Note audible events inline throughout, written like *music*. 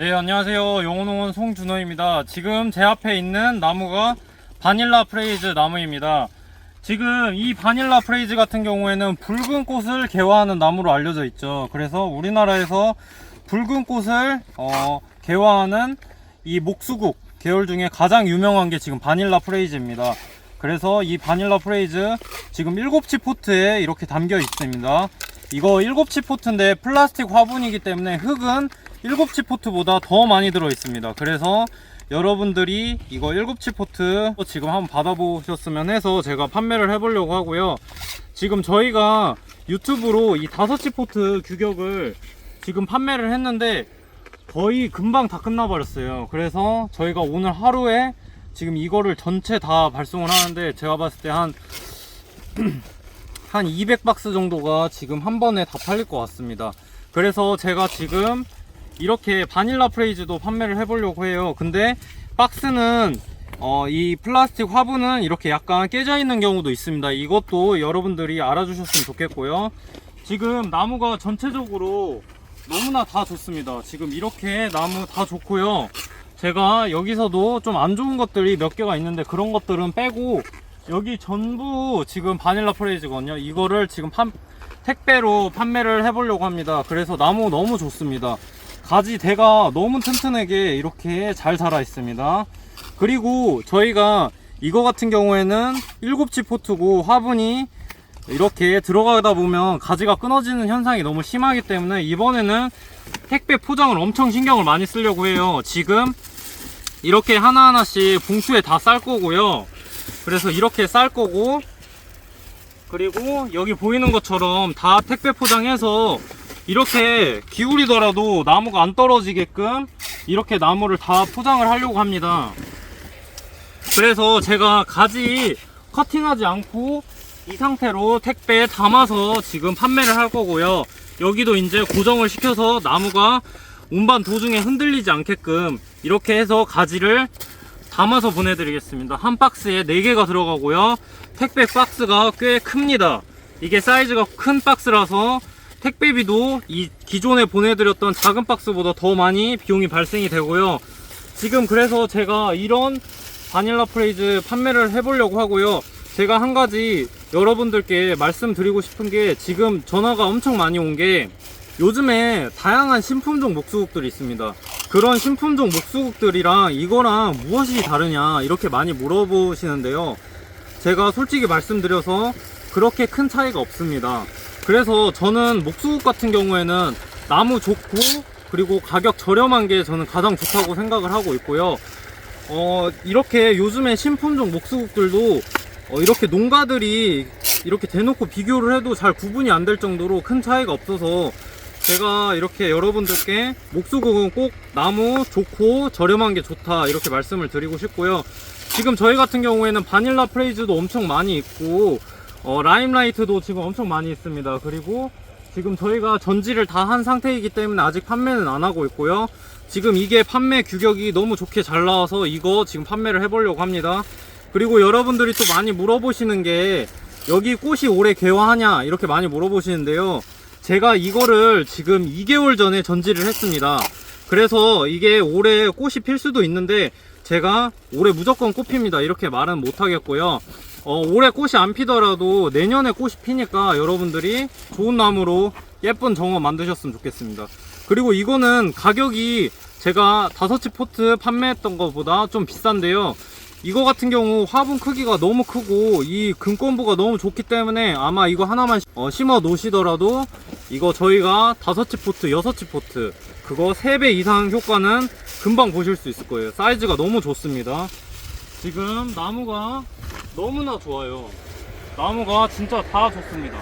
네, 안녕하세요. 용호농원 송준호입니다. 지금 제 앞에 있는 나무가 바닐라 프레이즈 나무입니다. 지금 이 바닐라 프레이즈 같은 경우에는 붉은 꽃을 개화하는 나무로 알려져 있죠. 그래서 우리나라에서 붉은 꽃을 어, 개화하는 이 목수국 계열 중에 가장 유명한 게 지금 바닐라 프레이즈입니다. 그래서 이 바닐라 프레이즈 지금 7치 포트에 이렇게 담겨 있습니다. 이거 7치 포트인데 플라스틱 화분이기 때문에 흙은 7치 포트보다 더 많이 들어 있습니다. 그래서 여러분들이 이거 7치 포트 지금 한번 받아보셨으면 해서 제가 판매를 해보려고 하고요. 지금 저희가 유튜브로 이 5치 포트 규격을 지금 판매를 했는데 거의 금방 다 끝나버렸어요. 그래서 저희가 오늘 하루에 지금 이거를 전체 다 발송을 하는데 제가 봤을 때 한 *clears throat* 한 200박스 정도가 지금 한 번에 다 팔릴 것 같습니다. 그래서 제가 지금 이렇게 바닐라 프레이즈도 판매를 해보려고 해요. 근데 박스는 어, 이 플라스틱 화분은 이렇게 약간 깨져 있는 경우도 있습니다. 이것도 여러분들이 알아주셨으면 좋겠고요. 지금 나무가 전체적으로 너무나 다 좋습니다. 지금 이렇게 나무 다 좋고요. 제가 여기서도 좀 안 좋은 것들이 몇 개가 있는데 그런 것들은 빼고 여기 전부 지금 바닐라 프레이즈거든요. 이거를 지금 판, 택배로 판매를 해보려고 합니다. 그래서 나무 너무 좋습니다. 가지 대가 너무 튼튼하게 이렇게 잘 자라 있습니다. 그리고 저희가 이거 같은 경우에는 7치 포트고 화분이 이렇게 들어가다 보면 가지가 끊어지는 현상이 너무 심하기 때문에 이번에는 택배 포장을 엄청 신경을 많이 쓰려고 해요. 지금 이렇게 하나하나씩 봉투에 다 쌀 거고요. 그래서 이렇게 쌀 거고 그리고 여기 보이는 것처럼 다 택배 포장해서 이렇게 기울이더라도 나무가 안 떨어지게끔 이렇게 나무를 다 포장을 하려고 합니다. 그래서 제가 가지 커팅하지 않고 이 상태로 택배에 담아서 지금 판매를 할 거고요. 여기도 이제 고정을 시켜서 나무가 운반 도중에 흔들리지 않게끔 이렇게 해서 가지를 담아서 보내드리겠습니다. 한 박스에 4개가 들어가고요. 택배 박스가 꽤 큽니다. 이게 사이즈가 큰 박스라서 택배비도 이 기존에 보내드렸던 작은 박스보다 더 많이 비용이 발생이 되고요. 지금 그래서 제가 이런 바닐라 프레이즈 판매를 해보려고 하고요. 제가 한 가지 여러분들께 말씀드리고 싶은 게 지금 전화가 엄청 많이 온 게 요즘에 다양한 신품종 목수국들이 있습니다. 그런 신품종 목수국들이랑 이거랑 무엇이 다르냐 이렇게 많이 물어보시는데요. 제가 솔직히 말씀드려서 그렇게 큰 차이가 없습니다. 그래서 저는 목수국 같은 경우에는 나무 좋고 그리고 가격 저렴한 게 저는 가장 좋다고 생각을 하고 있고요. 어, 이렇게 요즘에 신품종 목수국들도 어, 이렇게 농가들이 이렇게 대놓고 비교를 해도 잘 구분이 안 될 정도로 큰 차이가 없어서 제가 이렇게 여러분들께 목수국은 꼭 나무 좋고 저렴한 게 좋다 이렇게 말씀을 드리고 싶고요. 지금 저희 같은 경우에는 바닐라 프레이즈도 엄청 많이 있고 어, 라임라이트도 지금 엄청 많이 있습니다. 그리고 지금 저희가 전지를 다 한 상태이기 때문에 아직 판매는 안 하고 있고요. 지금 이게 판매 규격이 너무 좋게 잘 나와서 이거 지금 판매를 해보려고 합니다. 그리고 여러분들이 또 많이 물어보시는 게 여기 꽃이 올해 개화하냐 이렇게 많이 물어보시는데요. 제가 이거를 지금 2개월 전에 전지를 했습니다. 그래서 이게 올해 꽃이 필 수도 있는데 제가 올해 무조건 꽃 핍니다. 이렇게 말은 못 하겠고요. 어, 올해 꽃이 안 피더라도 내년에 꽃이 피니까 여러분들이 좋은 나무로 예쁜 정원 만드셨으면 좋겠습니다. 그리고 이거는 가격이 제가 다섯치 포트 판매했던 것보다 좀 비싼데요. 이거 같은 경우 화분 크기가 너무 크고 이 금권부가 너무 좋기 때문에 아마 이거 하나만 어, 심어 놓으시더라도 이거 저희가 다섯치 포트, 여섯치 포트 그거 3배 이상 효과는 금방 보실 수 있을 거예요. 사이즈가 너무 좋습니다. 지금 나무가 너무나 좋아요. 나무가 진짜 다 좋습니다.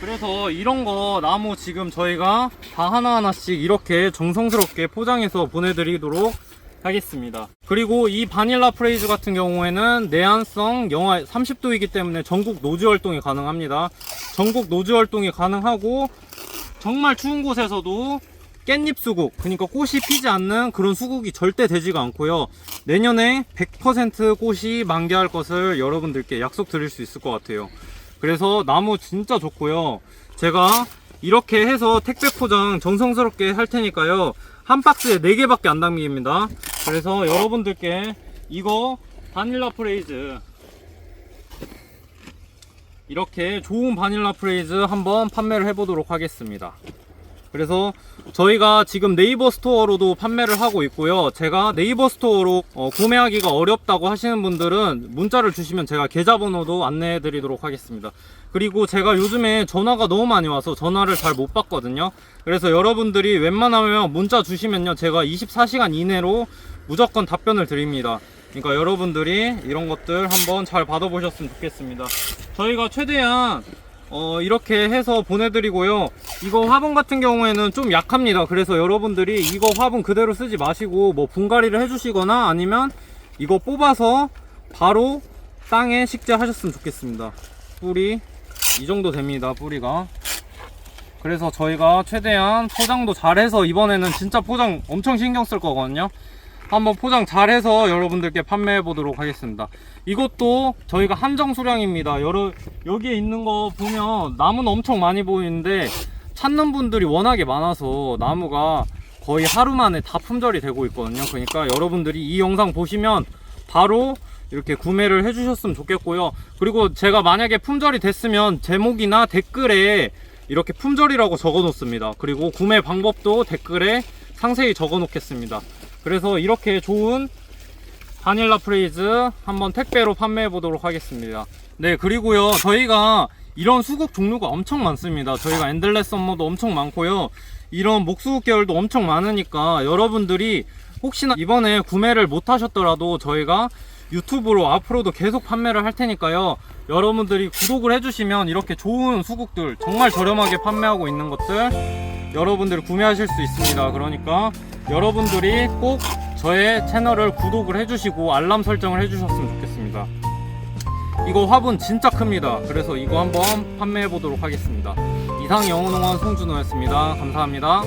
그래서 이런 거 나무 지금 저희가 다 하나하나씩 이렇게 정성스럽게 포장해서 보내드리도록 하겠습니다. 그리고 이 바닐라 프레이즈 같은 경우에는 내한성 영하 30도이기 때문에 전국 노즈 활동이 가능합니다. 전국 노즈 활동이 가능하고 정말 추운 곳에서도 깻잎 수국, 그러니까 꽃이 피지 않는 그런 수국이 절대 되지가 않고요. 내년에 100% 꽃이 만개할 것을 여러분들께 약속 드릴 수 있을 것 같아요. 그래서 나무 진짜 좋고요. 제가 이렇게 해서 택배 포장 정성스럽게 할 테니까요. 한 박스에 4개밖에 안 담깁니다. 그래서 여러분들께 이거 바닐라 프레이즈 이렇게 좋은 바닐라 프레이즈 한번 판매를 해보도록 하겠습니다. 그래서 저희가 지금 네이버 스토어로도 판매를 하고 있고요. 제가 네이버 스토어로 어, 구매하기가 어렵다고 하시는 분들은 문자를 주시면 제가 계좌번호도 안내해 드리도록 하겠습니다. 그리고 제가 요즘에 전화가 너무 많이 와서 전화를 잘 못 받거든요. 그래서 여러분들이 웬만하면 문자 주시면요. 제가 24시간 이내로 무조건 답변을 드립니다. 그러니까 여러분들이 이런 것들 한번 잘 받아보셨으면 좋겠습니다. 저희가 최대한 어, 이렇게 해서 보내드리고요. 이거 화분 같은 경우에는 좀 약합니다. 그래서 여러분들이 이거 화분 그대로 쓰지 마시고 뭐 분갈이를 해주시거나 아니면 이거 뽑아서 바로 땅에 식재하셨으면 좋겠습니다. 뿌리 이 정도 됩니다. 뿌리가. 그래서 저희가 최대한 포장도 잘해서 이번에는 진짜 포장 엄청 신경 쓸 거거든요. 한번 포장 잘해서 여러분들께 판매해 보도록 하겠습니다. 이것도 저희가 한정 수량입니다. 여러 여기에 있는 거 보면 나무는 엄청 많이 보이는데 찾는 분들이 워낙에 많아서 나무가 거의 하루 만에 다 품절이 되고 있거든요. 그러니까 여러분들이 이 영상 보시면 바로 이렇게 구매를 해주셨으면 좋겠고요. 그리고 제가 만약에 품절이 됐으면 제목이나 댓글에 이렇게 품절이라고 적어 놓습니다. 그리고 구매 방법도 댓글에 상세히 적어 놓겠습니다. 그래서 이렇게 좋은 바닐라 프레이즈 한번 택배로 판매해 보도록 하겠습니다. 네, 그리고요, 저희가 이런 수국 종류가 엄청 많습니다. 저희가 엔들레스 썸머도 엄청 많고요. 이런 목수국 계열도 엄청 많으니까 여러분들이 혹시나 이번에 구매를 못 하셨더라도 저희가 유튜브로 앞으로도 계속 판매를 할 테니까요. 여러분들이 구독을 해주시면 이렇게 좋은 수국들 정말 저렴하게 판매하고 있는 것들 여러분들이 구매하실 수 있습니다. 그러니까 여러분들이 꼭 저의 채널을 구독을 해주시고 알람 설정을 해주셨으면 좋겠습니다. 이거 화분 진짜 큽니다. 그래서 이거 한번 판매해 보도록 하겠습니다. 이상 영혼농원 송준호였습니다. 감사합니다.